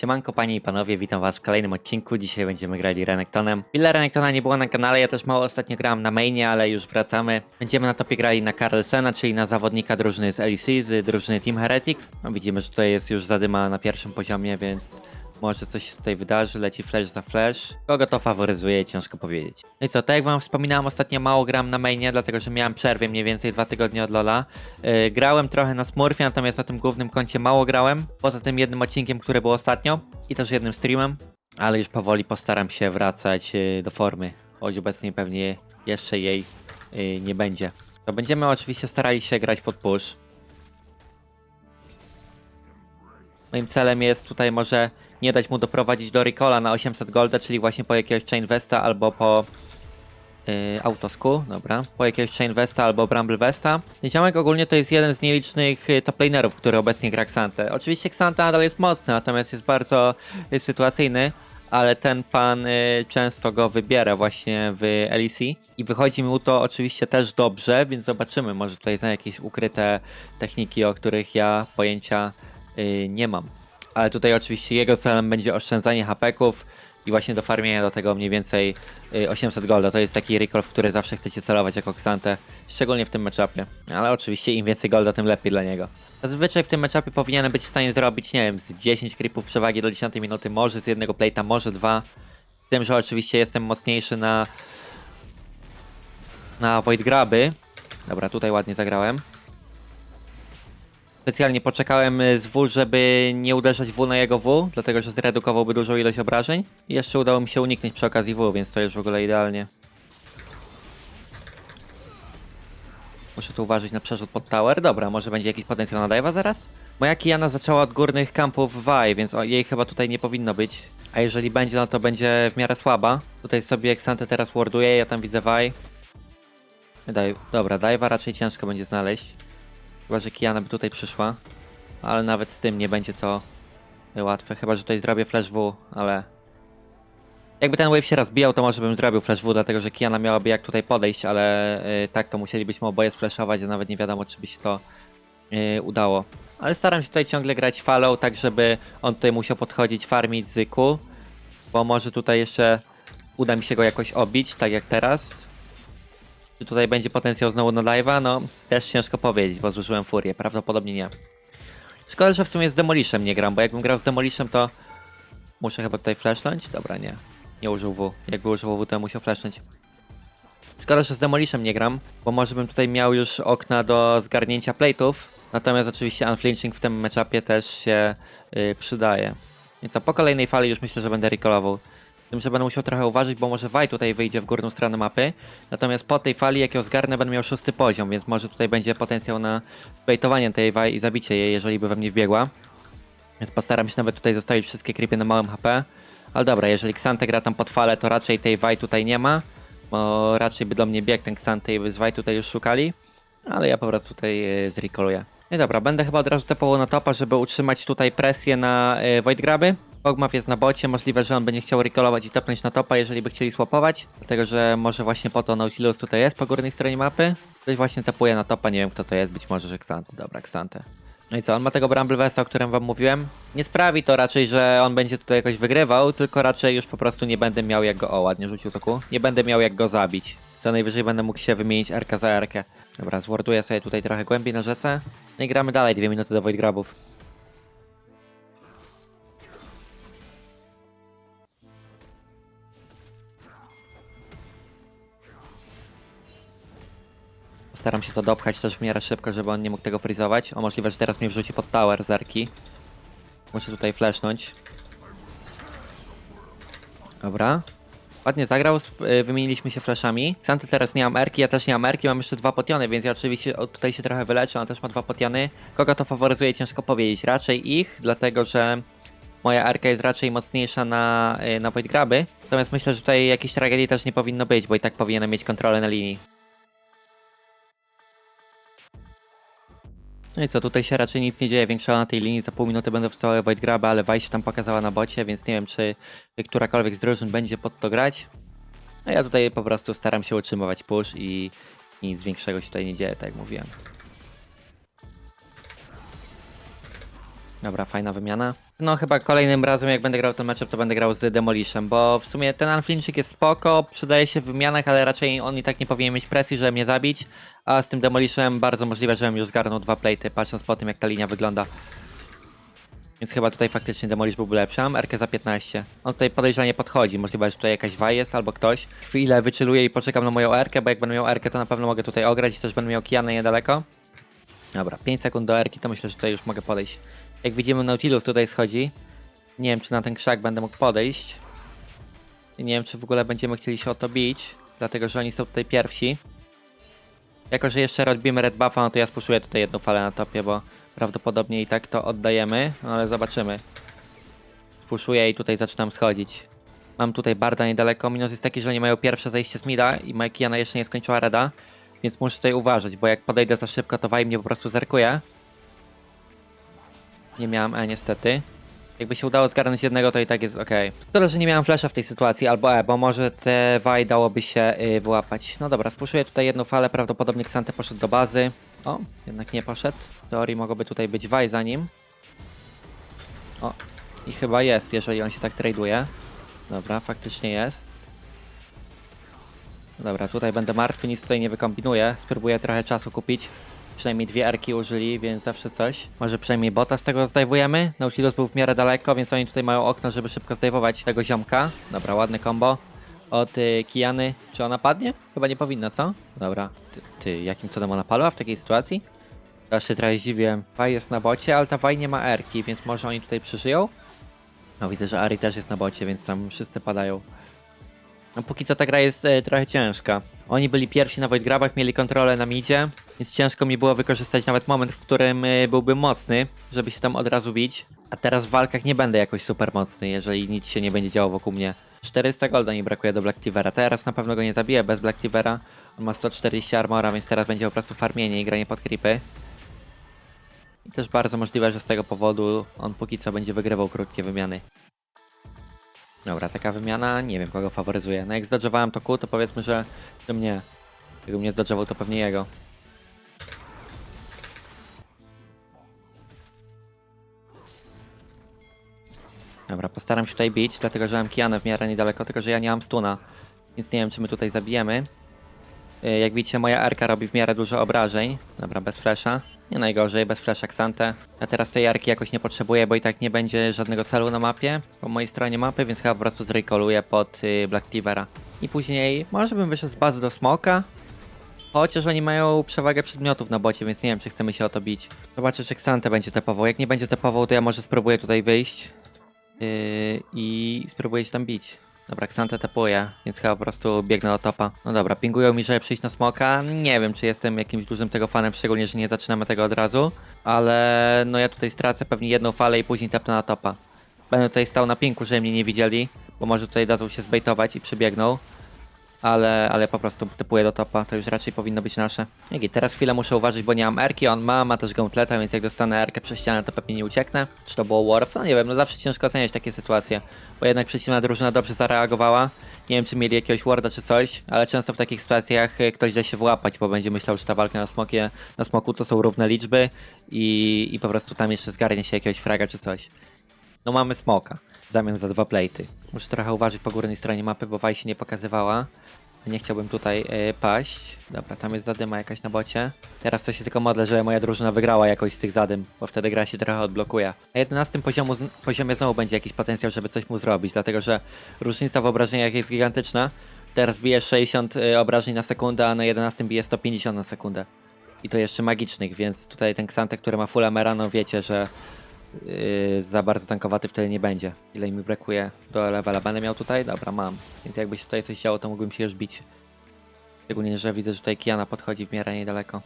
Siemanko panie i panowie, witam was w kolejnym odcinku. Dzisiaj będziemy grali Renektonem. Ile Renektona nie było na kanale, ja też mało ostatnio grałem na mainie, ale już wracamy. Będziemy na topie grali na Carlsena, czyli na zawodnika drużyny z LEC, z drużyny Team Heretics. No, widzimy, że tutaj jest już zadyma na pierwszym poziomie, więc może coś się tutaj wydarzy, leci flash za flash. Kogo to faworyzuje, ciężko powiedzieć. No i co, tak jak wam wspominałem, ostatnio mało gram na mainie, dlatego że miałem przerwę mniej więcej dwa tygodnie od Lola. Yy, grałem trochę na Smurfie, natomiast na tym głównym koncie mało grałem. Poza tym jednym odcinkiem, który był ostatnio i też jednym streamem. Ale już powoli postaram się wracać yy, do formy, choć obecnie pewnie jeszcze jej yy, nie będzie. To będziemy oczywiście starali się grać pod push. Moim celem jest tutaj może nie dać mu doprowadzić do Ricola na 800 golda, czyli właśnie po jakiegoś Chain Vesta albo po yy, Autosku, dobra, po jakiegoś Chain Vesta albo Bramble Vesta. Ziomek ogólnie to jest jeden z nielicznych y, top lanerów, który obecnie gra Xante. Oczywiście Xante nadal jest mocny, natomiast jest bardzo y, sytuacyjny, ale ten pan y, często go wybiera właśnie w LEC i wychodzi mu to oczywiście też dobrze, więc zobaczymy, może tutaj zna jakieś ukryte techniki, o których ja pojęcia nie mam. Ale tutaj oczywiście jego celem będzie oszczędzanie hapeków i właśnie do farmienia do tego mniej więcej y, 800 golda. To jest taki recall, w który zawsze chcecie celować jako Xante, szczególnie w tym matchupie. Ale oczywiście im więcej golda, tym lepiej dla niego. Zazwyczaj w tym matchupie powinienem być w stanie zrobić, nie wiem, z 10 creepów przewagi do 10 minuty, może z jednego plate'a, może dwa. Z tym, że oczywiście jestem mocniejszy na na Void Graby. Dobra, tutaj ładnie zagrałem. Specjalnie poczekałem y, z W, żeby nie uderzać W na jego W, dlatego że zredukowałby dużą ilość obrażeń. I jeszcze udało mi się uniknąć przy okazji W, więc to już w ogóle idealnie. Muszę tu uważać na przerzut pod tower. Dobra, może będzie jakiś potencjał na dive'a zaraz? Moja Kiana zaczęła od górnych kampów Vaj, więc jej chyba tutaj nie powinno być. A jeżeli będzie, no to będzie w miarę słaba. Tutaj sobie Xante teraz warduje, ja tam widzę Vaj. Daj, dobra, dive'a raczej ciężko będzie znaleźć. Chyba, że Kiana by tutaj przyszła. Ale nawet z tym nie będzie to łatwe. Chyba, że tutaj zrobię flash W, ale... Jakby ten wave się rozbijał, to może bym zrobił flash W, dlatego że Kiana miałaby jak tutaj podejść, ale y, tak to musielibyśmy oboje sflashować, a nawet nie wiadomo, czy by się to y, udało. Ale staram się tutaj ciągle grać follow, tak żeby on tutaj musiał podchodzić, farmić zyku, bo może tutaj jeszcze uda mi się go jakoś obić, tak jak teraz. Czy tutaj będzie potencjał znowu na live'a? No, też ciężko powiedzieć, bo zużyłem furię. Prawdopodobnie nie. Szkoda, że w sumie z Demolishem nie gram, bo jakbym grał z Demolishem, to muszę chyba tutaj flashnąć? Dobra, nie. Nie użył W. Jakby użył W, to musiał flashnąć. Szkoda, że z Demolishem nie gram, bo może bym tutaj miał już okna do zgarnięcia plate'ów. Natomiast oczywiście unflinching w tym matchupie też się yy, przydaje. Więc po kolejnej fali już myślę, że będę recallował. Tym, że będę musiał trochę uważać, bo może Vaj tutaj wyjdzie w górną stronę mapy. Natomiast po tej fali, jak ją zgarnę, będę miał szósty poziom, więc może tutaj będzie potencjał na wbejtowanie tej Vaj i zabicie jej, jeżeli by we mnie wbiegła. Więc postaram się nawet tutaj zostawić wszystkie creepy na małym HP. Ale dobra, jeżeli Xante gra tam pod falę, to raczej tej Vaj tutaj nie ma. Bo raczej by do mnie biegł ten Xante i by z Vaj tutaj już szukali. Ale ja po prostu tutaj yy, zrecalluję. No i dobra, będę chyba od razu tepował na topa, żeby utrzymać tutaj presję na yy, Void Graby. Ogmaw jest na bocie, możliwe, że on będzie chciał recallować i topnąć na topa, jeżeli by chcieli swapować. Dlatego, że może właśnie po to Nautilus tutaj jest po górnej stronie mapy. Ktoś właśnie tapuje na topa, nie wiem kto to jest, być może, że Xante. Dobra, Xante. No i co, on ma tego Bramble Vesta, o którym wam mówiłem. Nie sprawi to raczej, że on będzie tutaj jakoś wygrywał, tylko raczej już po prostu nie będę miał jak go... O, ładnie rzucił toku. Nie będę miał jak go zabić. Co najwyżej będę mógł się wymienić RK za RK. Dobra, zworduję sobie tutaj trochę głębiej na rzece. No i gramy dalej, dwie minuty do Void Grabów. Staram się to dopchać też w miarę szybko, żeby on nie mógł tego frizować. O, możliwe, że teraz mnie wrzuci pod tower zerki. Muszę tutaj flashnąć. Dobra. Ładnie zagrał, y, wymieniliśmy się flashami. Santy teraz nie mam erki, ja też nie mam erki, mam jeszcze dwa potiony, więc ja oczywiście tutaj się trochę wyleczę, on też ma dwa potiony. Kogo to faworyzuje, ciężko powiedzieć. Raczej ich, dlatego że moja erka jest raczej mocniejsza na, y, na Void Graby. Natomiast myślę, że tutaj jakiejś tragedii też nie powinno być, bo i tak powinienem mieć kontrolę na linii. No i co, tutaj się raczej nic nie dzieje większego na tej linii, za pół minuty będę wstały Void Graba, ale się tam pokazała na bocie, więc nie wiem, czy którakolwiek z drużyn będzie pod to grać. A ja tutaj po prostu staram się utrzymywać push i nic większego się tutaj nie dzieje, tak jak mówiłem. Dobra, fajna wymiana. No chyba kolejnym razem jak będę grał ten matchup, to będę grał z Demolishem, bo w sumie ten unflinching jest spoko, przydaje się w wymianach, ale raczej on i tak nie powinien mieć presji, żeby mnie zabić, a z tym Demolishem bardzo możliwe, żebym już zgarnął dwa platy, patrząc po tym jak ta linia wygląda. Więc chyba tutaj faktycznie Demolish byłby lepszy. Mam Erkę za 15. On tutaj podejrzanie podchodzi. Możliwe, że tutaj jakaś Waj jest albo ktoś. Chwilę wyczeluję i poczekam na moją Erkę, bo jak będę miał Erkę, to na pewno mogę tutaj ograć i też będę miał Kianę niedaleko. Dobra, 5 sekund do Erki, to myślę, że tutaj już mogę podejść. Jak widzimy, Nautilus tutaj schodzi. Nie wiem, czy na ten krzak będę mógł podejść. Nie wiem, czy w ogóle będziemy chcieli się o to bić, dlatego że oni są tutaj pierwsi. Jako, że jeszcze robimy red buffa, no to ja spuszuję tutaj jedną falę na topie, bo prawdopodobnie i tak to oddajemy, no ale zobaczymy. Spuszuję i tutaj zaczynam schodzić. Mam tutaj Barda niedaleko, minus jest taki, że oni mają pierwsze zejście z mida i moja Kiana jeszcze nie skończyła reda, więc muszę tutaj uważać, bo jak podejdę za szybko, to Waj mnie po prostu zerkuje. Nie miałem E niestety. Jakby się udało zgarnąć jednego, to i tak jest ok. Szkoda, że nie miałem flasha w tej sytuacji, albo E, bo może te Waj dałoby się y, wyłapać. No dobra, spuszuję tutaj jedną falę, prawdopodobnie Xante poszedł do bazy. O, jednak nie poszedł. W teorii mogłoby tutaj być Waj za nim. O, i chyba jest, jeżeli on się tak traduje. Dobra, faktycznie jest. Dobra, tutaj będę martwy, nic tutaj nie wykombinuję. Spróbuję trochę czasu kupić. Przynajmniej dwie erki użyli, więc zawsze coś. Może przynajmniej bota z tego zdejmujemy. Nautilus był w miarę daleko, więc oni tutaj mają okno, żeby szybko zdejmować tego ziomka. Dobra, ładne combo. Od y, Kijany. Czy ona padnie? Chyba nie powinna, co? Dobra. Ty, ty jakim cudem ona padła w takiej sytuacji? Aż się trochę zdziwiłem. Faj jest na bocie, ale ta Faj nie ma erki, więc może oni tutaj przeżyją? No widzę, że Ari też jest na bocie, więc tam wszyscy padają. No póki co ta gra jest e, trochę ciężka. Oni byli pierwsi na Void Grabach, mieli kontrolę na midzie, więc ciężko mi było wykorzystać nawet moment, w którym e, byłbym mocny, żeby się tam od razu bić. A teraz w walkach nie będę jakoś super mocny, jeżeli nic się nie będzie działo wokół mnie. 400 golda mi brakuje do Black Cleavera. Teraz na pewno go nie zabiję bez Black. On ma 140 armora, więc teraz będzie po prostu farmienie i granie pod creepy. I też bardzo możliwe, że z tego powodu on póki co będzie wygrywał krótkie wymiany. Dobra, taka wymiana, nie wiem kogo faworyzuje. No jak zdodżowałem to Q, to powiedzmy, że, że mnie. Jakbym nie zdodżował, to pewnie jego. Dobra, postaram się tutaj bić, dlatego że mam Kianę w miarę niedaleko, tylko że ja nie mam stuna. Więc nie wiem, czy my tutaj zabijemy. Yy, Jak widzicie, moja Arka robi w miarę dużo obrażeń. Dobra, bez flasha. Nie najgorzej, bez flasha Xante. Ja teraz tej Arki jakoś nie potrzebuję, bo i tak nie będzie żadnego celu na mapie, po mojej stronie mapy, więc chyba po prostu zrekoluję pod y, Black Cleavera. I później może bym wyszedł z bazy do Smoka. Chociaż oni mają przewagę przedmiotów na bocie, więc nie wiem, czy chcemy się o to bić. Zobaczę, czy Xante będzie tepował. Jak nie będzie tepował, to ja może spróbuję tutaj wyjść. Yy, I spróbuję się tam bić. Dobra, Xante tepuje, więc chyba po prostu biegnę do topa. No dobra, pingują mi, żeby przyjść na smoka. Nie wiem, czy jestem jakimś dużym tego fanem, szczególnie, że nie zaczynamy tego od razu. Ale no ja tutaj stracę pewnie jedną falę i później tepnę na topa. Będę tutaj stał na pinku, żeby mnie nie widzieli, bo może tutaj dadzą się zbejtować i przybiegną. Ale, ale po prostu typuję do topa, to już raczej powinno być nasze. Jak i teraz chwilę muszę uważać, bo nie mam erki, on ma, ma też gauntleta, więc jak dostanę erkę przez ścianę, to pewnie nie ucieknę. Czy to było Warf? No nie wiem, no zawsze ciężko oceniać takie sytuacje, bo jednak przeciwna drużyna dobrze zareagowała. Nie wiem, czy mieli jakiegoś warda czy coś, ale często w takich sytuacjach e, ktoś da się włapać, bo będzie myślał, że ta walka na, smokie, na smoku to są równe liczby i, i po prostu tam jeszcze zgarnie się jakiegoś fraga czy coś. No mamy smoka w zamian za dwa platy. Muszę trochę uważać po górnej stronie mapy, bo Waj się nie pokazywała. Nie chciałbym tutaj e, paść. Dobra, tam jest zadyma jakaś na bocie. Teraz to się tylko modlę, że moja drużyna wygrała jakoś z tych zadym, bo wtedy gra się trochę odblokuje. Na 11 poziomu, poziomie znowu będzie jakiś potencjał, żeby coś mu zrobić, dlatego że różnica w obrażeniach jest gigantyczna. Teraz bije 60 e, obrażeń na sekundę, a na 11 bije 150 na sekundę. I to jeszcze magicznych, więc tutaj ten Xante, który ma full Amera, no wiecie, że yy, za bardzo tankowaty wtedy nie będzie. Ile mi brakuje do levela? Będę miał tutaj? Dobra, mam. Więc jakby się tutaj coś działo, to mógłbym się już bić. Szczególnie, że widzę, że tutaj Kiana podchodzi w miarę niedaleko.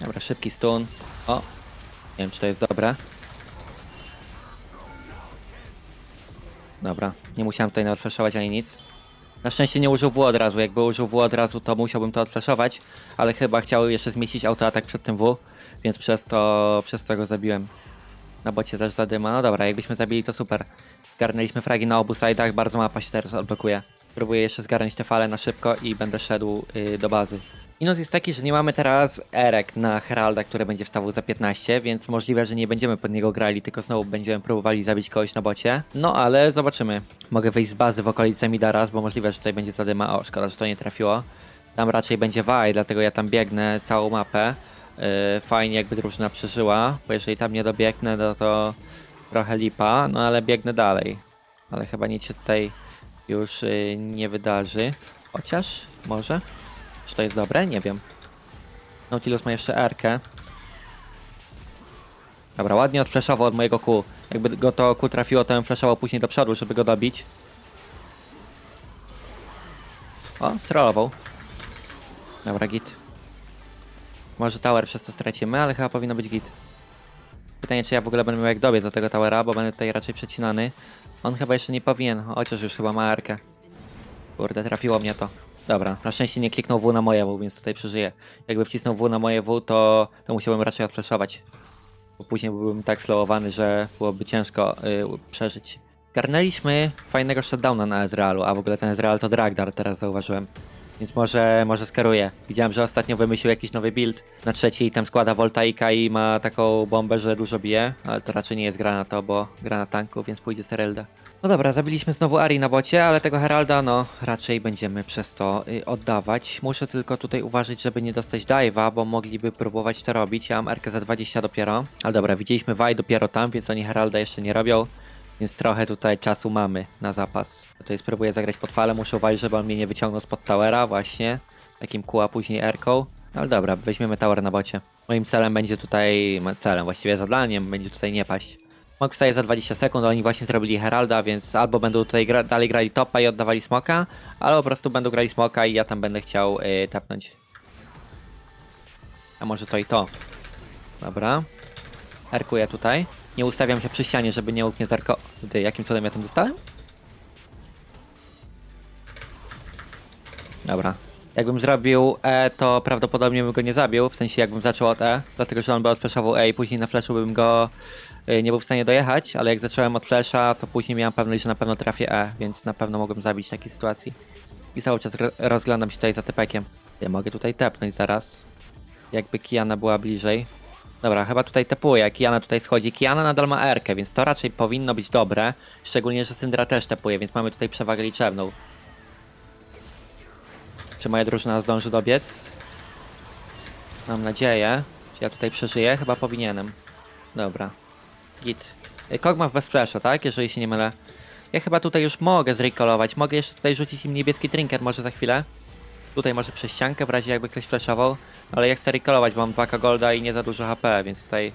Dobra, szybki stun. O! Nie wiem, czy to jest dobre. Dobra, nie musiałem tutaj nawet ani nic. Na szczęście nie użył W od razu. Jakby użył W od razu, to musiałbym to odflashować, ale chyba chciał jeszcze zmieścić autoatak przed tym W, więc przez to, przez to go zabiłem. Na bocie też zadyma. No dobra, jakbyśmy zabili, to super. Zgarnęliśmy fragi na obu side'ach, bardzo mapa się teraz odblokuje. Próbuję jeszcze zgarnąć te fale na szybko i będę szedł y, do bazy. Minus jest taki, że nie mamy teraz Erek na Heralda, który będzie wstawał za 15, więc możliwe, że nie będziemy pod niego grali, tylko znowu będziemy próbowali zabić kogoś na bocie. No ale zobaczymy. Mogę wyjść z bazy w okolice Mida raz, bo możliwe, że tutaj będzie zadyma. O, szkoda, że to nie trafiło. Tam raczej będzie Waj, dlatego ja tam biegnę całą mapę. Yy, fajnie jakby drużyna przeżyła, bo jeżeli tam nie dobiegnę, no to trochę lipa, no ale biegnę dalej. Ale chyba nic się tutaj już yy, nie wydarzy. Chociaż, może? Czy to jest dobre? Nie wiem. Nautilus ma jeszcze Rkę. Dobra, ładnie odflashował od mojego Q. Jakby go to Q trafiło, to bym flashował później do przodu, żeby go dobić. O, strollował. Dobra, git. Może tower przez to stracimy, ale chyba powinno być git. Pytanie, czy ja w ogóle będę miał jak dobiec do tego towera, bo będę tutaj raczej przecinany. On chyba jeszcze nie powinien, chociaż już chyba ma Rkę. Kurde, trafiło mnie to. Dobra, na szczęście nie kliknął W na moje W, więc tutaj przeżyję. Jakby wcisnął W na moje W, to, to musiałbym raczej odflashować. Bo później byłbym tak slowowany, że byłoby ciężko y, przeżyć. Garnęliśmy fajnego shutdowna na Ezrealu, a w ogóle ten Ezreal to Dragdar, teraz zauważyłem. Więc może, może skaruję. Widziałem, że ostatnio wymyślił jakiś nowy build na trzeci tam składa Voltaika i ma taką bombę, że dużo bije, ale to raczej nie jest gra na to, bo gra na tanku, więc pójdzie Serelda. No dobra, zabiliśmy znowu Ari na bocie, ale tego Heralda, no, raczej będziemy przez to y, oddawać. Muszę tylko tutaj uważać, żeby nie dostać dive'a, bo mogliby próbować to robić. Ja mam RK za 20 dopiero. Ale dobra, widzieliśmy Vaj dopiero tam, więc oni Heralda jeszcze nie robią. Więc trochę tutaj czasu mamy na zapas. Tutaj spróbuję zagrać pod falę, muszę uważać, żeby on mnie nie wyciągnął spod towera właśnie. Takim kół, a później Erką. Ale dobra, weźmiemy tower na bocie. Moim celem będzie tutaj, celem, właściwie zadaniem będzie tutaj nie paść. Mok wstaje za 20 sekund, oni właśnie zrobili Heralda, więc albo będą tutaj gra dalej grali topa i oddawali smoka, albo po prostu będą grali smoka i ja tam będę chciał yy, tapnąć. A może to i to. Dobra. Erkuję tutaj. Nie ustawiam się przy ścianie, żeby nie mógł mnie zarko... Ty, jakim cudem ja tam dostałem? Dobra. Jakbym zrobił E, to prawdopodobnie bym go nie zabił, w sensie jakbym zaczął od E, dlatego że on by odflashował E i później na flashu bym go nie był w stanie dojechać, ale jak zacząłem od flasha, to później miałem pewność, że na pewno trafię E, więc na pewno mogłem zabić w takiej sytuacji. I cały czas rozglądam się tutaj za tepekiem. Ja mogę tutaj tepnąć zaraz. Jakby Kiana była bliżej. Dobra, chyba tutaj tepuję. Kiana tutaj schodzi. Kiana nadal ma Erkę, więc to raczej powinno być dobre. Szczególnie, że Syndra też tepuje, więc mamy tutaj przewagę liczebną. Czy moja drużyna zdąży dobiec? Mam nadzieję. Czy ja tutaj przeżyję? Chyba powinienem. Dobra. Git. Bez flasha, tak? Jeżeli się nie mylę. Ja chyba tutaj już mogę zrecallować. Mogę jeszcze tutaj rzucić im niebieski trinket może za chwilę. Tutaj może przez ściankę, w razie jakby ktoś flashował. Ale ja chcę recallować, bo mam 2k golda i nie za dużo HP, więc tutaj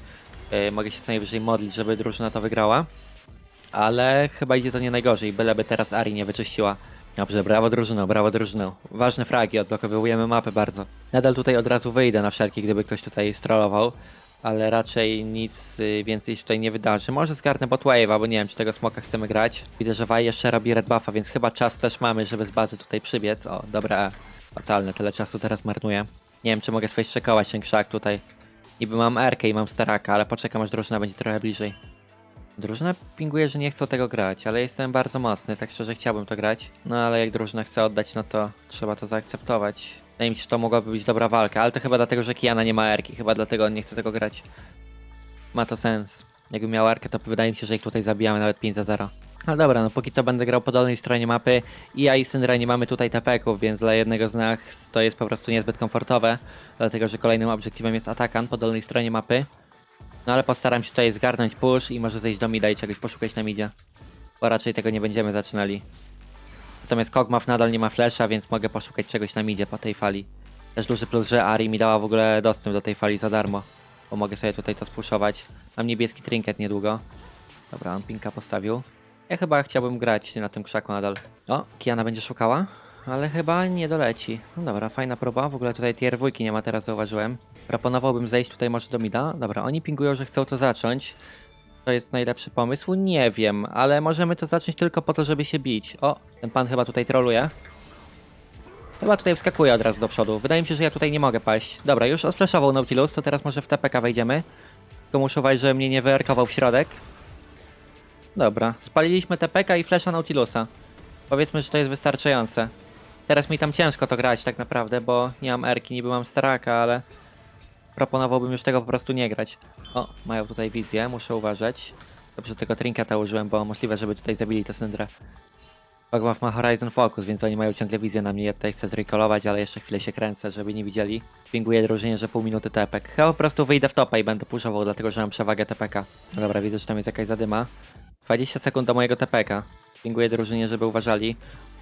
y, mogę się co najwyżej modlić, żeby drużyna to wygrała. Ale chyba idzie to nie najgorzej, byleby teraz Ari nie wyczyściła. Dobrze, brawo drużyno, brawo drużyno. Ważne fragi, odblokowujemy mapę bardzo. Nadal tutaj od razu wyjdę na wszelki, gdyby ktoś tutaj strollował. Ale raczej nic y, więcej się tutaj nie wydarzy. Może zgarnę bot wave'a, bo nie wiem, czy tego smoka chcemy grać. Widzę, że Vaj jeszcze robi red buffa, więc chyba czas też mamy, żeby z bazy tutaj przybiec. O, dobra, fatalne, tyle czasu teraz marnuję. Nie wiem, czy mogę swoje szekować ten krzak tutaj. Niby mam Erkę i mam Staraka, ale poczekam aż drużyna będzie trochę bliżej. Drużyna pinguje, że nie chcą tego grać, ale jestem bardzo mocny, tak szczerze chciałbym to grać. No ale jak drużyna chce oddać, no to trzeba to zaakceptować. Wydaje mi się, że to mogłaby być dobra walka, ale to chyba dlatego, że Kiana nie ma Erki, chyba dlatego on nie chce tego grać. Ma to sens. Jakby miał Erkę, to wydaje mi się, że ich tutaj zabijamy nawet 5 za 0. Ale dobra, no póki co będę grał po dolnej stronie mapy i ja i Syndra nie mamy tutaj tapeków, więc dla jednego z nas to jest po prostu niezbyt komfortowe, dlatego że kolejnym obiektywem jest atakan po dolnej stronie mapy. No ale postaram się tutaj zgarnąć push i może zejść do mida i czegoś poszukać na midzie. Bo raczej tego nie będziemy zaczynali. Natomiast Kog'Maw nadal nie ma flasha, więc mogę poszukać czegoś na midzie po tej fali. Też duży plus, że Ari mi dała w ogóle dostęp do tej fali za darmo. Bo mogę sobie tutaj to spuszować. Mam niebieski trinket niedługo. Dobra, on pinka postawił. Ja chyba chciałbym grać na tym krzaku nadal. O, Kiana będzie szukała, ale chyba nie doleci. No dobra, fajna próba. W ogóle tutaj tier dwójki nie ma teraz, zauważyłem. Proponowałbym zejść tutaj może do mida. Dobra, oni pingują, że chcą to zacząć. To jest najlepszy pomysł? Nie wiem, ale możemy to zacząć tylko po to, żeby się bić. O, ten pan chyba tutaj troluje. Chyba tutaj wskakuje od razu do przodu. Wydaje mi się, że ja tutaj nie mogę paść. Dobra, już odflashował Nautilus, to teraz może w TPK wejdziemy. Tylko muszę uważać, że mnie nie wyerkował w środek. Dobra, spaliliśmy TPK i flasha Nautilusa. Powiedzmy, że to jest wystarczające. Teraz mi tam ciężko to grać tak naprawdę, bo nie mam erki, niby mam staraka, ale proponowałbym już tego po prostu nie grać. O, mają tutaj wizję, muszę uważać. Dobrze, tego trinketa użyłem, bo możliwe, żeby tutaj zabili tę syndrę. Pogmaw ma Horizon Focus, więc oni mają ciągle wizję na mnie. Ja tutaj chcę zrecallować, ale jeszcze chwilę się kręcę, żeby nie widzieli. Pinguję drużynie, że pół minuty tepek. Chyba po prostu wyjdę w topa i będę puszował, dlatego że mam przewagę TPK. No dobra, widzę, że tam jest jakaś zadyma. 20 sekund do mojego TPK. Pinguję drużynie, żeby uważali.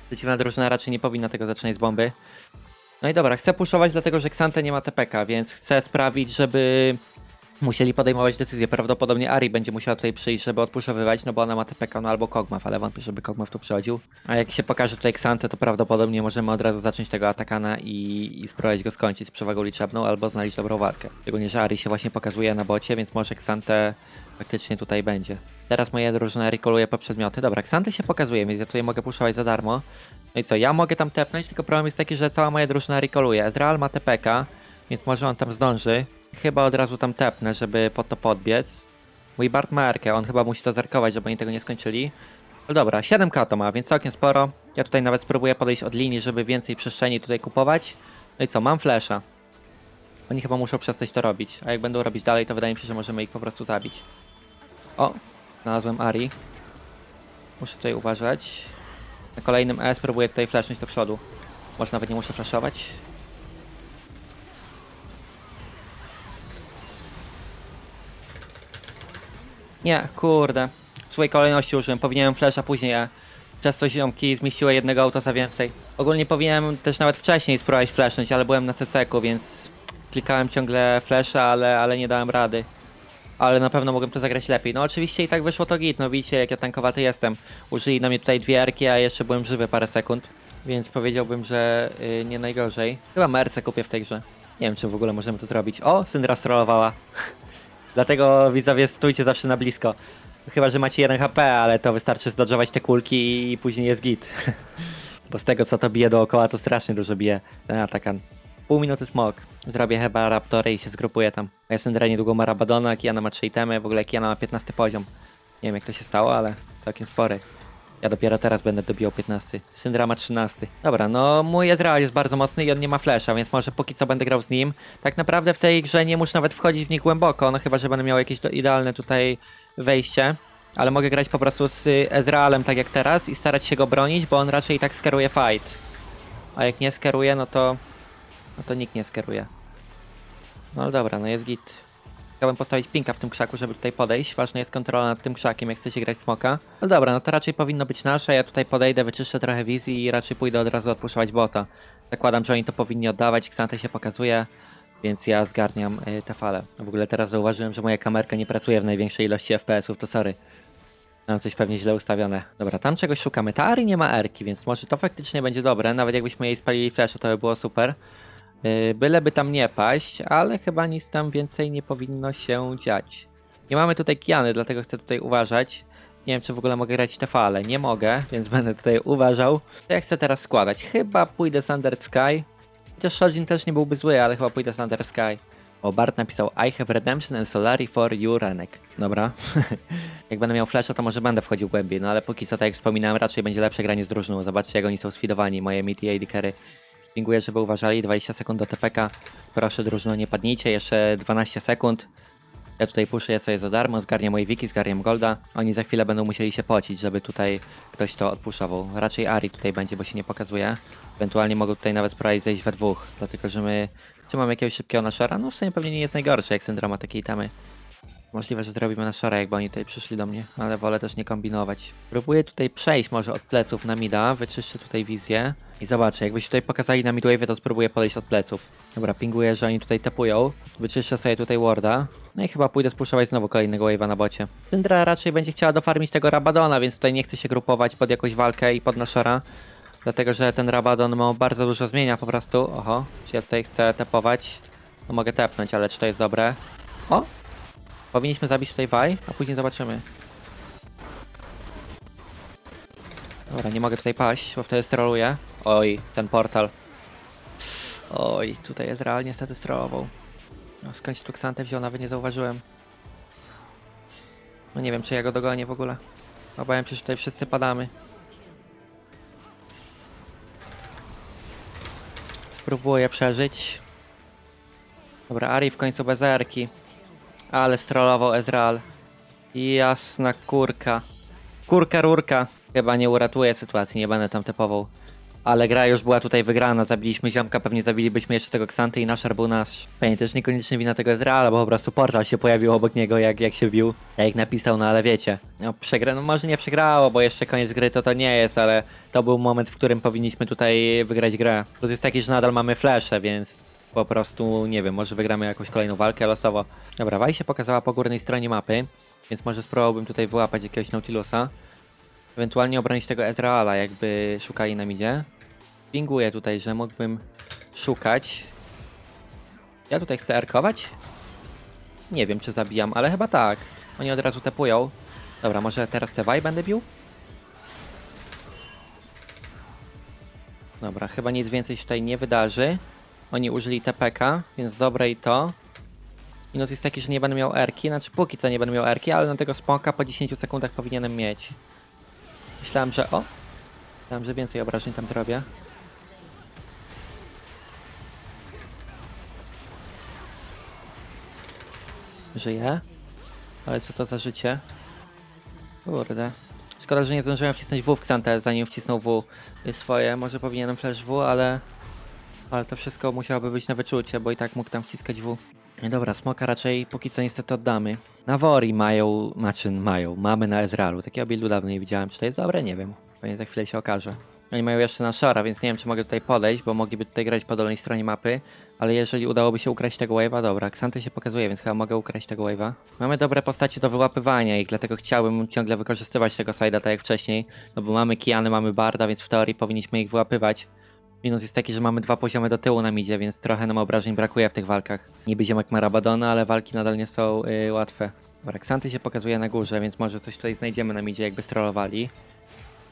Przeciwna drużyna raczej nie powinna tego zaczynać z bomby. No i dobra, chcę puszować, dlatego że Xante nie ma TPK, więc chcę sprawić, żeby musieli podejmować decyzję. Prawdopodobnie Ari będzie musiała tutaj przyjść, żeby odpuszowywać, no bo ona ma TPK, no albo Kog'Maw, ale wątpię, żeby Kog'Maw tu przychodził. A jak się pokaże tutaj Xante, to prawdopodobnie możemy od razu zacząć tego atakana i, i spróbować go skończyć z przewagą liczebną, albo znaleźć dobrą walkę. Szczególnie, że Ari się właśnie pokazuje na bocie, więc może Xante faktycznie tutaj będzie. Teraz moja drużyna rekoluje po przedmioty. Dobra, Xante się pokazuje, więc ja tutaj mogę puszować za darmo. No i co, ja mogę tam tepnąć, tylko problem jest taki, że cała moja drużyna rekoluje. Ezreal ma TPK, więc może on tam zdąży. Chyba od razu tam tepnę, żeby pod to podbiec. Mój Bart ma Erkę, on chyba musi to zerkować, żeby oni tego nie skończyli. No dobra, 7k to ma, więc całkiem sporo. Ja tutaj nawet spróbuję podejść od linii, żeby więcej przestrzeni tutaj kupować. No i co, mam flesza. Oni chyba muszą przestać to robić, a jak będą robić dalej, to wydaje mi się, że możemy ich po prostu zabić. O, znalazłem Ari. Muszę tutaj uważać. Na kolejnym E spróbuję tutaj flashnąć do przodu. Może nawet nie muszę flashować. Nie, kurde. W złej kolejności użyłem. Powinienem flasha później, a przez to ziomki zmieściły jednego auta za więcej. Ogólnie powinienem też nawet wcześniej spróbować flashnąć, ale byłem na CC-ku, więc klikałem ciągle flasha, ale, ale nie dałem rady. Ale na pewno mogłem to zagrać lepiej. No oczywiście i tak wyszło to git, no widzicie jak ja tankowaty jestem. Użyli na mnie tutaj dwie erki, a jeszcze byłem żywy parę sekund. Więc powiedziałbym, że yy, nie najgorzej. Chyba Merce kupię w tej grze. Nie wiem, czy w ogóle możemy to zrobić. O, Syndra strollowała. Dlatego widzowie stójcie zawsze na blisko. Chyba, że macie 1 HP, ale to wystarczy zdodżować te kulki i później jest git. Bo z tego co to bije dookoła, to strasznie dużo bije ten atakan. Pół minuty smok. Zrobię chyba raptory i się zgrupuję tam. Ja Syndra niedługo ma Rabadona, Kiana ma 3 itemy, w ogóle Kiana ma 15 poziom. Nie wiem jak to się stało, ale całkiem spory. Ja dopiero teraz będę dobijał 15. Syndra ma 13. Dobra, no mój Ezreal jest bardzo mocny i on nie ma flasha, więc może póki co będę grał z nim. Tak naprawdę w tej grze nie muszę nawet wchodzić w nich głęboko, no chyba, że będę miał jakieś idealne tutaj wejście. Ale mogę grać po prostu z Ezrealem tak jak teraz i starać się go bronić, bo on raczej i tak skeruje fight. A jak nie skeruje, no to... No to nikt nie skeruje. No ale dobra, no jest git. Chciałbym postawić pinka w tym krzaku, żeby tutaj podejść. Ważna jest kontrola nad tym krzakiem, jak chcecie grać smoka. No dobra, no to raczej powinno być nasze. Ja tutaj podejdę, wyczyszczę trochę wizji i raczej pójdę od razu odpuszczać bota. Zakładam, że oni to powinni oddawać. Xante się pokazuje, więc ja zgarniam y, te fale. W ogóle teraz zauważyłem, że moja kamerka nie pracuje w największej ilości FPS-ów, to sorry. Mam coś pewnie źle ustawione. Dobra, tam czegoś szukamy. Ta Ari nie ma erki, więc może to faktycznie będzie dobre. Nawet jakbyśmy jej spalili flash, to by było super. Yy, Byleby tam nie paść, ale chyba nic tam więcej nie powinno się dziać. Nie mamy tutaj Kiany, dlatego chcę tutaj uważać. Nie wiem, czy w ogóle mogę grać te fale. Nie mogę, więc będę tutaj uważał. To ja chcę teraz składać. Chyba pójdę z Under Sky. Chociaż Shodzin też nie byłby zły, ale chyba pójdę z Under Sky. O, Bart napisał I have redemption and Solari for you, Renek. Dobra. jak będę miał flasha, to może będę wchodził głębiej, no ale póki co, tak jak wspominałem, raczej będzie lepsze granie z drużyną. Zobaczcie, jak oni są sfidowani, moje mid i AD carry. Dziękuję, żeby uważali. 20 sekund do TPK. Proszę drużyno, nie padnijcie. Jeszcze 12 sekund. Ja tutaj puszę sobie za darmo, zgarniam moje wiki, zgarniam golda. Oni za chwilę będą musieli się pocić, żeby tutaj ktoś to odpuszował. Raczej Ari tutaj będzie, bo się nie pokazuje. Ewentualnie mogą tutaj nawet spróbować zejść we dwóch, dlatego że my... Czy mamy jakiegoś szybkiego naszora? No w sumie pewnie nie jest najgorsze, jak Syndra ma takie itemy. Możliwe, że zrobimy naszora, jakby oni tutaj przyszli do mnie, ale wolę też nie kombinować. Próbuję tutaj przejść może od pleców na mida, wyczyszczę tutaj wizję i zobaczę, jakbyście tutaj pokazali na midwave, to spróbuję podejść od pleców. Dobra, pinguję, że oni tutaj tapują, wyczyszczę sobie tutaj warda. No i chyba pójdę spuszować znowu kolejnego wave'a na bocie. Syndra raczej będzie chciała dofarmić tego Rabadona, więc tutaj nie chcę się grupować pod jakąś walkę i pod naszora. Dlatego, że ten Rabadon ma bardzo dużo zmienia po prostu. Oho, czy ja tutaj chcę tapować? No mogę tepnąć, ale czy to jest dobre? O! Powinniśmy zabić tutaj Vaj, a później zobaczymy. Dobra, nie mogę tutaj paść, bo wtedy stroluję. Oj, ten portal. Oj, tutaj jest real niestety strollował. No, skądś tu Xantę wziął, nawet nie zauważyłem. No nie wiem, czy ja go dogonię w ogóle. Obawiam się, że tutaj wszyscy padamy. spróbuję przeżyć. Dobra, Ari w końcu bez erki. Ale strollował Ezreal. Jasna kurka. Kurka rurka. Chyba nie uratuje sytuacji, nie będę tam typował. Ale gra już była tutaj wygrana, zabiliśmy ziomka, pewnie zabilibyśmy jeszcze tego Ksanty i nasz był nasz. Pewnie też niekoniecznie wina tego Ezreala, bo po prostu portal się pojawił obok niego, jak, jak się bił, jak napisał, no ale wiecie. No przegra, no może nie przegrało, bo jeszcze koniec gry to to nie jest, ale to był moment, w którym powinniśmy tutaj wygrać grę. Plus jest taki, że nadal mamy flesze, więc po prostu, nie wiem, może wygramy jakąś kolejną walkę losowo. Dobra, Waj się pokazała po górnej stronie mapy, więc może spróbowałbym tutaj wyłapać jakiegoś Nautilusa. Ewentualnie obronić tego Ezreala, jakby szukali na midzie. Pinguję tutaj, że mógłbym szukać. Ja tutaj chcę erkować? Nie wiem, czy zabijam, ale chyba tak. Oni od razu tepują. Dobra, może teraz te Waj będę bił? Dobra, chyba nic więcej się tutaj nie wydarzy. Oni użyli TPK, więc dobre i to. Minus jest taki, że nie będę miał erki, znaczy póki co nie będę miał erki, ale na tego smoka po 10 sekundach powinienem mieć. Myślałem, że o! Myślałem, że więcej obrażeń tam zrobię. Żyje. Ale co to za życie? Kurde. Szkoda, że nie zdążyłem wcisnąć W w zanim wcisnął W swoje. Może powinienem flash W, ale... Ale to wszystko musiałoby być na wyczucie, bo i tak mógł tam wciskać W. No Dobra, smoka raczej póki co niestety oddamy. Na Wori mają, znaczy mają, mamy na Ezrealu. Takiego buildu dawno nie widziałem. Czy to jest dobre? Nie wiem. Pewnie za chwilę się okaże. Oni mają jeszcze na Shora, więc nie wiem czy mogę tutaj podejść, bo mogliby tutaj grać po dolnej stronie mapy. Ale jeżeli udałoby się ukraść tego wave'a, dobra, Xanty się pokazuje, więc chyba mogę ukraść tego wave'a. Mamy dobre postacie do wyłapywania i dlatego chciałbym ciągle wykorzystywać tego side'a tak jak wcześniej. No bo mamy Kiany, mamy Barda, więc w teorii powinniśmy ich wyłapywać. Minus jest taki, że mamy dwa poziomy do tyłu na midzie, więc trochę nam obrażeń brakuje w tych walkach. Niby ziomek ma Rabadona, ale walki nadal nie są yy, łatwe. Xanty się pokazuje na górze, więc może coś tutaj znajdziemy na midzie, jakby strollowali.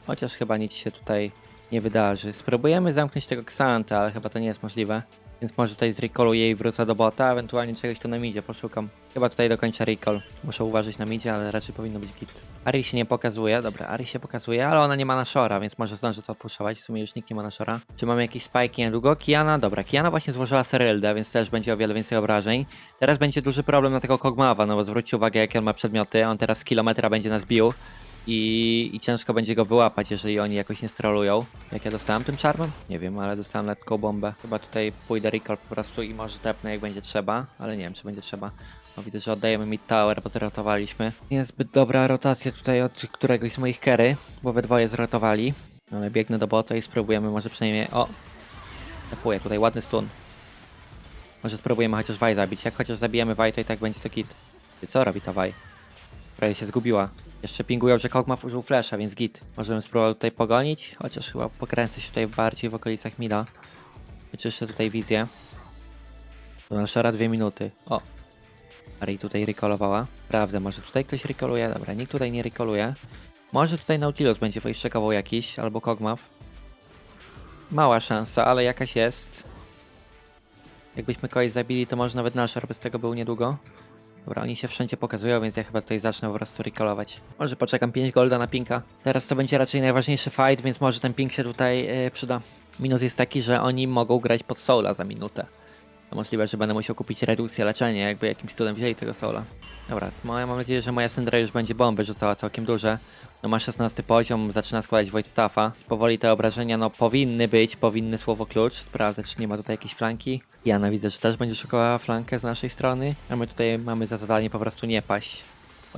Chociaż chyba nic się tutaj nie wydarzy. Spróbujemy zamknąć tego Xanta, ale chyba to nie jest możliwe. Więc może tutaj zrecalluję i wrócę do bota, ewentualnie czegoś tu na midzie poszukam. Chyba tutaj dokończę recall. Muszę uważać na midzie, ale raczej powinno być git. Ari się nie pokazuje, dobra, Ari się pokazuje, ale ona nie ma na Shora, więc może zdążę to odpuszczać. W sumie już nikt nie ma na Shora. Czy mamy jakieś spajki niedługo? Kiana, dobra, Kiana właśnie złożyła Seryldę, więc też będzie o wiele więcej obrażeń. Teraz będzie duży problem na tego Kogmawa, no bo zwróćcie uwagę jakie on ma przedmioty, on teraz z kilometra będzie nas bił. I, I ciężko będzie go wyłapać, jeżeli oni jakoś nie strolują. Jak ja dostałem tym czarmem? Nie wiem, ale dostałem lekką bombę. Chyba tutaj pójdę recall po prostu i może tepnę jak będzie trzeba, ale nie wiem czy będzie trzeba. No widzę, że oddajemy mid tower, bo zrotowaliśmy. Nie jest zbyt dobra rotacja tutaj od któregoś z moich kery, bo we dwoje zrotowali. Ale biegnę do bota i spróbujemy może przynajmniej... O! Tepuję tutaj, ładny stun. Może spróbujemy chociaż Waj zabić. Jak chociaż zabijemy Waj, to i tak będzie to kit. Co robi ta Waj? Prawie się zgubiła. Jeszcze pingują, że Kog'Maw użył flasha, więc git. Możemy spróbować tutaj pogonić, chociaż chyba pokręcę się tutaj bardziej w okolicach mida. Wyczyszczę tutaj wizję. Naszara dwie minuty. O! Ari tutaj recallowała. Sprawdzę, może tutaj ktoś recalluje. Dobra, nikt tutaj nie recalluje. Może tutaj Nautilus będzie wejściakował jakiś, albo Kog'Maw. Mała szansa, ale jakaś jest. Jakbyśmy kogoś zabili, to może nawet Nashar bez tego był niedługo. Dobra, oni się wszędzie pokazują, więc ja chyba tutaj zacznę po prostu recallować. Może poczekam 5 golda na pinka. Teraz to będzie raczej najważniejszy fight, więc może ten ping się tutaj yy, przyda. Minus jest taki, że oni mogą grać pod soula za minutę. To możliwe, że będę musiał kupić redukcję leczenia, jakby jakimś cudem wzięli tego soula. Dobra, moja, mam nadzieję, że moja Syndra już będzie bomby rzucała całkiem duże. No ma 16 poziom, zaczyna składać Void Staffa. Powoli te obrażenia no powinny być, powinny słowo klucz. Sprawdzę, czy nie ma tutaj jakiejś flanki. Jana widzę, że też będzie szukała flankę z naszej strony. A my tutaj mamy za zadanie po prostu nie paść.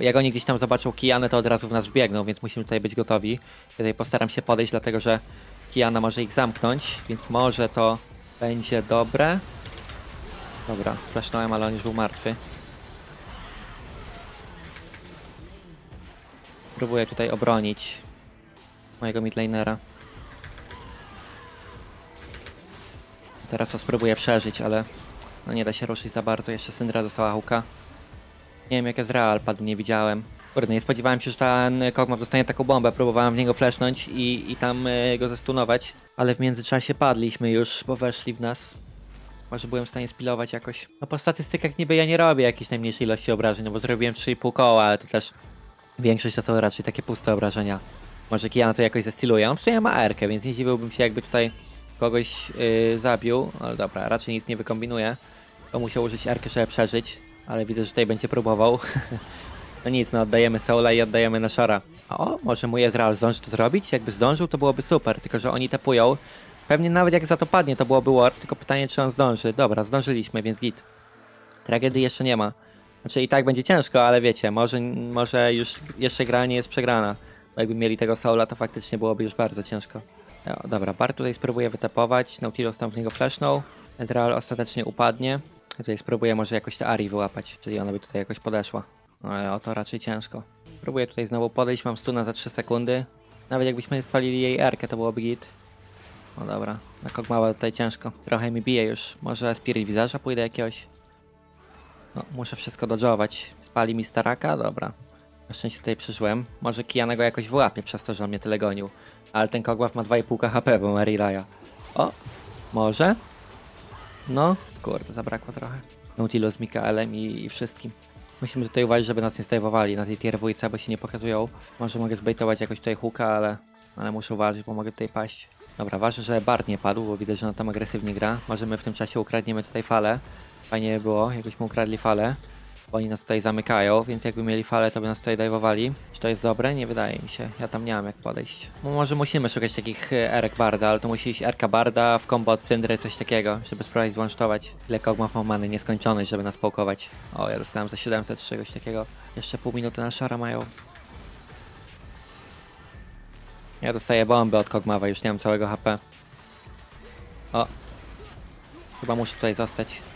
Jak oni gdzieś tam zobaczą Kijanę, to od razu w nas wbiegną, więc musimy tutaj być gotowi. Tutaj postaram się podejść, dlatego że Kijana może ich zamknąć, więc może to będzie dobre. Dobra, flashnąłem, ale on już był martwy. Próbuję tutaj obronić mojego midlanera. Teraz to spróbuję przeżyć, ale no nie da się ruszyć za bardzo. Jeszcze Syndra dostała huka. Nie wiem jak jest real, padł, nie widziałem. Kurde, nie spodziewałem się, że ten Kog'Maw dostanie taką bombę. Próbowałem w niego flashnąć i, i tam y, go zestunować. Ale w międzyczasie padliśmy już, bo weszli w nas. Może byłem w stanie spilować jakoś. No po statystykach niby ja nie robię jakiejś najmniejszej ilości obrażeń, no bo zrobiłem 3,5 koła, ale to też większość to są raczej takie puste obrażenia. Może Kiana to jakoś zestyluje. On w sumie ma Erkę, więc nie dziwiłbym się jakby tutaj kogoś yy, zabił, ale dobra, raczej nic nie wykombinuje. To musiał użyć Erkę, żeby przeżyć, ale widzę, że tutaj będzie próbował. no nic, no oddajemy Soula i oddajemy Nashora. O, może mój Ezreal zdąży to zrobić? Jakby zdążył, to byłoby super, tylko że oni tepują. Pewnie nawet jak za to padnie, to byłoby warp, tylko pytanie, czy on zdąży. Dobra, zdążyliśmy, więc git. Tragedii jeszcze nie ma. Znaczy i tak będzie ciężko, ale wiecie, może, może już jeszcze gra nie jest przegrana. Bo jakby mieli tego Saula, to faktycznie byłoby już bardzo ciężko. O, dobra, Bart tutaj spróbuje wytapować, Nautilus tam w niego flashnął, Ezreal ostatecznie upadnie. Tutaj spróbuję może jakoś te Ari wyłapać, czyli ona by tutaj jakoś podeszła. Ale o to raczej ciężko. Próbuję tutaj znowu podejść, mam stuna za 3 sekundy. Nawet jakbyśmy spalili jej Erkę, to byłoby git. No dobra, na Kogmała tutaj ciężko. Trochę mi bije już. Może Spirit Wizarza pójdę jakiegoś. No, muszę wszystko dodżować. Spali mi staraka? Dobra. Na szczęście tutaj przeżyłem. Może Kijana go jakoś wyłapie przez to, że on mnie tyle gonił. Ale ten Kogław ma 2,5 HP, bo ma Relaya. O! Może? No, kurde, zabrakło trochę. Nautilus z Mikaelem i, i wszystkim. Musimy tutaj uważać, żeby nas nie stajwowali na tej tier bo się nie pokazują. Może mogę zbejtować jakoś tutaj hooka, ale, ale muszę uważać, bo mogę tutaj paść. Dobra, ważne, że Bart nie padł, bo widać, że on tam agresywnie gra. Może my w tym czasie ukradniemy tutaj falę. Fajnie by było, jakbyśmy ukradli falę. Bo oni nas tutaj zamykają, więc jakby mieli falę, to by nas tutaj dajwowali. Czy to jest dobre? Nie wydaje mi się. Ja tam nie mam jak podejść. No może musimy szukać takich erek Barda, ale to musi iść erka Barda w combo od Syndry, coś takiego, żeby spróbować złącztować. Ile Kogmaf ma many, nieskończoność, żeby nas połkować. O, ja dostałem za 700 czegoś takiego. Jeszcze pół minuty na szara mają. Ja dostaję bombę od Kogmawa, już nie mam całego HP. O. Chyba muszę tutaj zostać.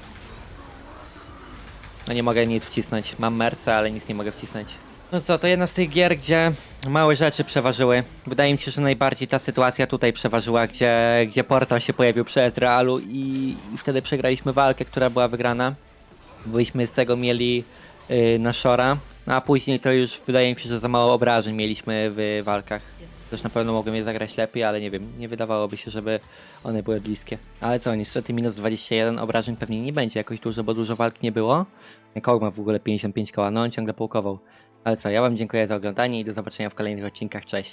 No nie mogę nic wcisnąć. Mam merce, ale nic nie mogę wcisnąć. No co, to jedna z tych gier, gdzie małe rzeczy przeważyły. Wydaje mi się, że najbardziej ta sytuacja tutaj przeważyła, gdzie, gdzie portal się pojawił przy Ezrealu i, i wtedy przegraliśmy walkę, która była wygrana. Byliśmy z tego mieli yy, na Shora, no a później to już wydaje mi się, że za mało obrażeń mieliśmy w walkach. Też na pewno mogłem je zagrać lepiej, ale nie wiem, nie wydawałoby się, żeby one były bliskie. Ale co, niestety minus 21 obrażeń pewnie nie będzie jakoś dużo, bo dużo walk nie było. Kog ma w ogóle 55 koła, no on ciągle pułkował. Ale co, ja wam dziękuję za oglądanie i do zobaczenia w kolejnych odcinkach, cześć!